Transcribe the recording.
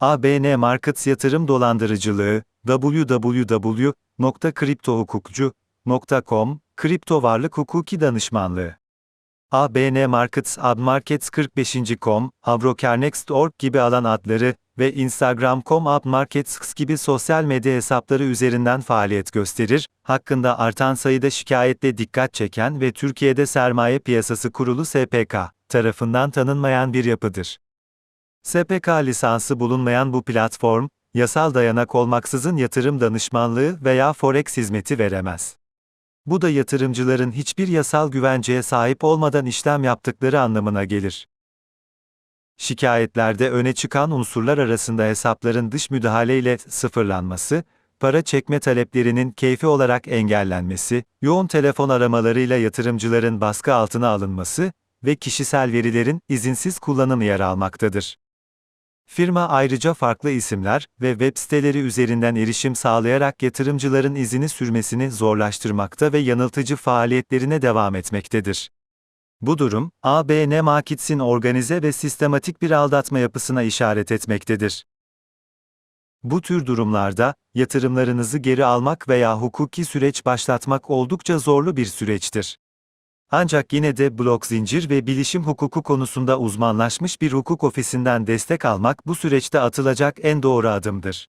ABN Markets yatırım dolandırıcılığı, www.kriptohukukcu.com, kripto varlık hukuki danışmanlığı. ABN Markets Admarkets 45.com, Avrokernext.org gibi alan adları ve Instagram.com Admarkets gibi sosyal medya hesapları üzerinden faaliyet gösterir, hakkında artan sayıda şikayetle dikkat çeken ve Türkiye'de Sermaye Piyasası Kurulu SPK tarafından tanınmayan bir yapıdır. SPK lisansı bulunmayan bu platform, yasal dayanak olmaksızın yatırım danışmanlığı veya forex hizmeti veremez. Bu da yatırımcıların hiçbir yasal güvenceye sahip olmadan işlem yaptıkları anlamına gelir. Şikayetlerde öne çıkan unsurlar arasında hesapların dış müdahaleyle sıfırlanması, para çekme taleplerinin keyfi olarak engellenmesi, yoğun telefon aramalarıyla yatırımcıların baskı altına alınması ve kişisel verilerin izinsiz kullanımı yer almaktadır. Firma ayrıca farklı isimler ve web siteleri üzerinden erişim sağlayarak yatırımcıların izini sürmesini zorlaştırmakta ve yanıltıcı faaliyetlerine devam etmektedir. Bu durum, ABN Markets'in organize ve sistematik bir aldatma yapısına işaret etmektedir. Bu tür durumlarda, yatırımlarınızı geri almak veya hukuki süreç başlatmak oldukça zorlu bir süreçtir. Ancak yine de blok zincir ve bilişim hukuku konusunda uzmanlaşmış bir hukuk ofisinden destek almak bu süreçte atılacak en doğru adımdır.